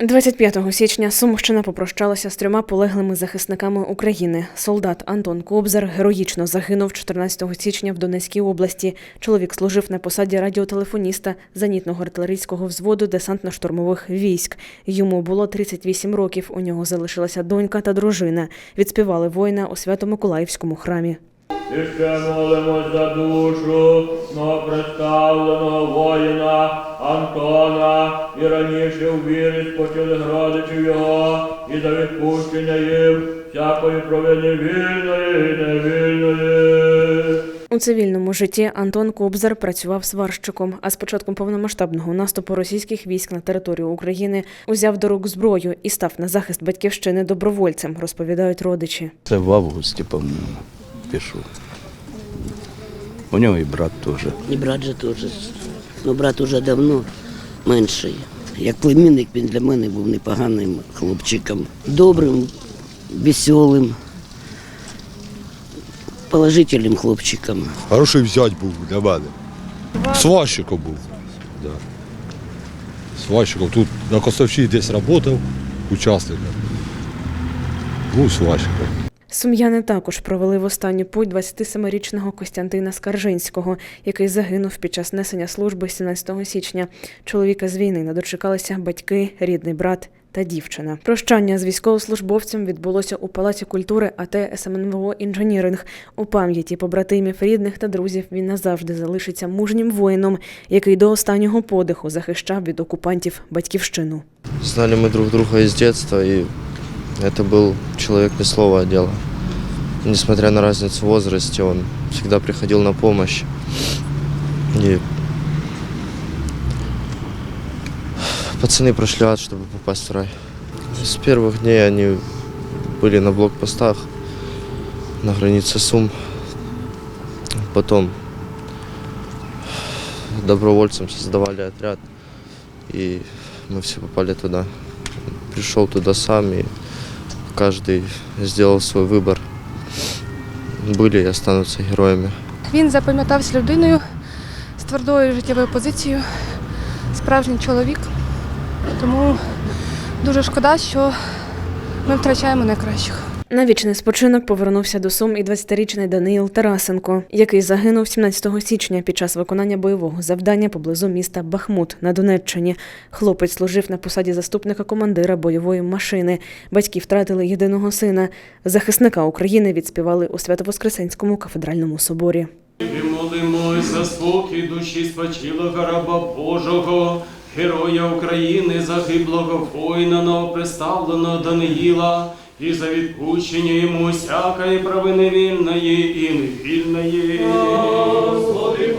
25 січня Сумщина попрощалася з трьома полеглими захисниками України. Солдат Антон Кобзар героїчно загинув 14 січня в Донецькій області. Чоловік служив на посаді радіотелефоніста зенітного артилерійського взводу десантно-штурмових військ. Йому було 38 років. У нього залишилася донька та дружина. Відспівали воїна у Свято-Миколаївському храмі. І ще молимось за душу новопредставленого воїна Антона, і раніше у вірі спочили родичів його, і за відпущення їм всякої провини вільної і невільної. У цивільному житті Антон Кобзар працював сварщиком, а з початком повномасштабного наступу російських військ на територію України узяв до рук зброю і став на захист батьківщини добровольцем, розповідають родичі. Це в августі, по-моєму, пішов. У нього і брат теж. І брат же теж. Ну, брат уже давно менший. Як племінник він для мене був непоганим хлопчиком. Добрим, веселим, положительним хлопчиком. Хороший взять був для мене. Сварщиком був. Да. Сварщиком. Тут на Костовщині десь працював учасником. Ну, сварщиком. Сум'яни також провели в останню путь 27-річного Костянтина Скаржинського, який загинув під час несення служби 17 січня. Чоловіка з війни не дочекалися батьки, рідний брат та дівчина. Прощання з військовослужбовцем відбулося у Палаці культури АТ СМНВО «Інженіринг». У пам'яті побратимів, рідних та друзів він назавжди залишиться мужнім воїном, який до останнього подиху захищав від окупантів батьківщину. Знали мы друг друга из детства, и это был человек без слова а дела. Несмотря на разницу в возрасте, он всегда приходил на помощь. И пацаны прошли ад, чтобы попасть в рай. С первых дней они были на блокпостах на границе Сум. Потом добровольцем создавали отряд, и мы все попали туда. Пришел туда сам, и каждый сделал свой выбор. Были и останутся героями. Він запам'ятався людиною з твердою життєвою позицією, справжній чоловік. Тому дуже шкода, що ми втрачаємо найкращих. На вічний спочинок повернувся до Сум і 20-річний Даниїл Тарасенко, який загинув 17 січня під час виконання бойового завдання поблизу міста Бахмут на Донеччині. Хлопець служив на посаді заступника командира бойової машини. Батьки втратили єдиного сина. Захисника України відспівали у Свято-Воскресенському кафедральному соборі. Молимось за спокій душі спочилого раба Божого, героя України, загиблого воїна новоприставленого Даниїла, і за відпущення йому всякої провини вільної і невільної. Господи,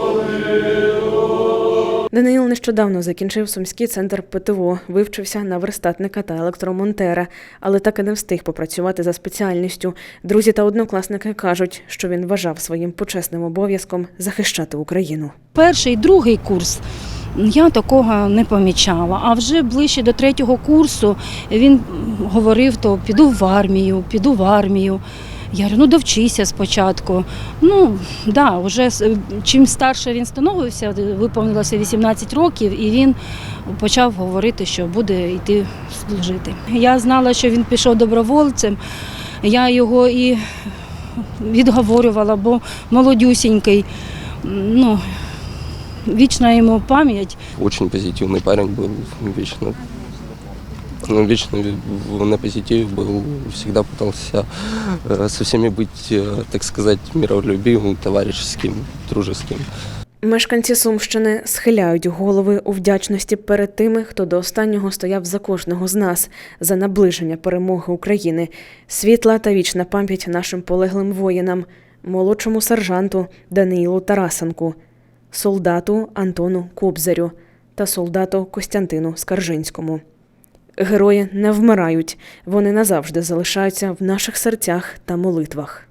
Даниїл нещодавно закінчив сумський центр ПТО, вивчився на верстатника та електромонтера, але так і не встиг попрацювати за спеціальністю. Друзі та однокласники кажуть, що він вважав своїм почесним обов'язком захищати Україну. Перший, другий курс я такого не помічала. А вже ближче до третього курсу він говорив, то піду в армію, піду в армію. Я говорю, ну довчися спочатку. Ну, да, вже чим старше він становився, виповнилося 18 років, і він почав говорити, що буде йти служити. Я знала, що він пішов добровольцем. Я його і відговорювала, бо молодюсінький. Ну, вічна йому пам'ять. очень позитивный парень был, вечно, ну, вечно в- на позитиве был, всегда пытался э, со всеми быть, э, так сказать, миролюбивым, товарищеским, дружеским. Мешканці Сумщини схиляють голови у вдячності перед тими, хто до останнього стояв за кожного з нас за наближення перемоги України. Світла та вічна пам'ять нашим полеглим воїнам, молодшому сержанту Даниїлу Тарасенку, солдату Антону Кобзарю та солдату Костянтину Скаржинському. Герої не вмирають, вони назавжди залишаються в наших серцях та молитвах.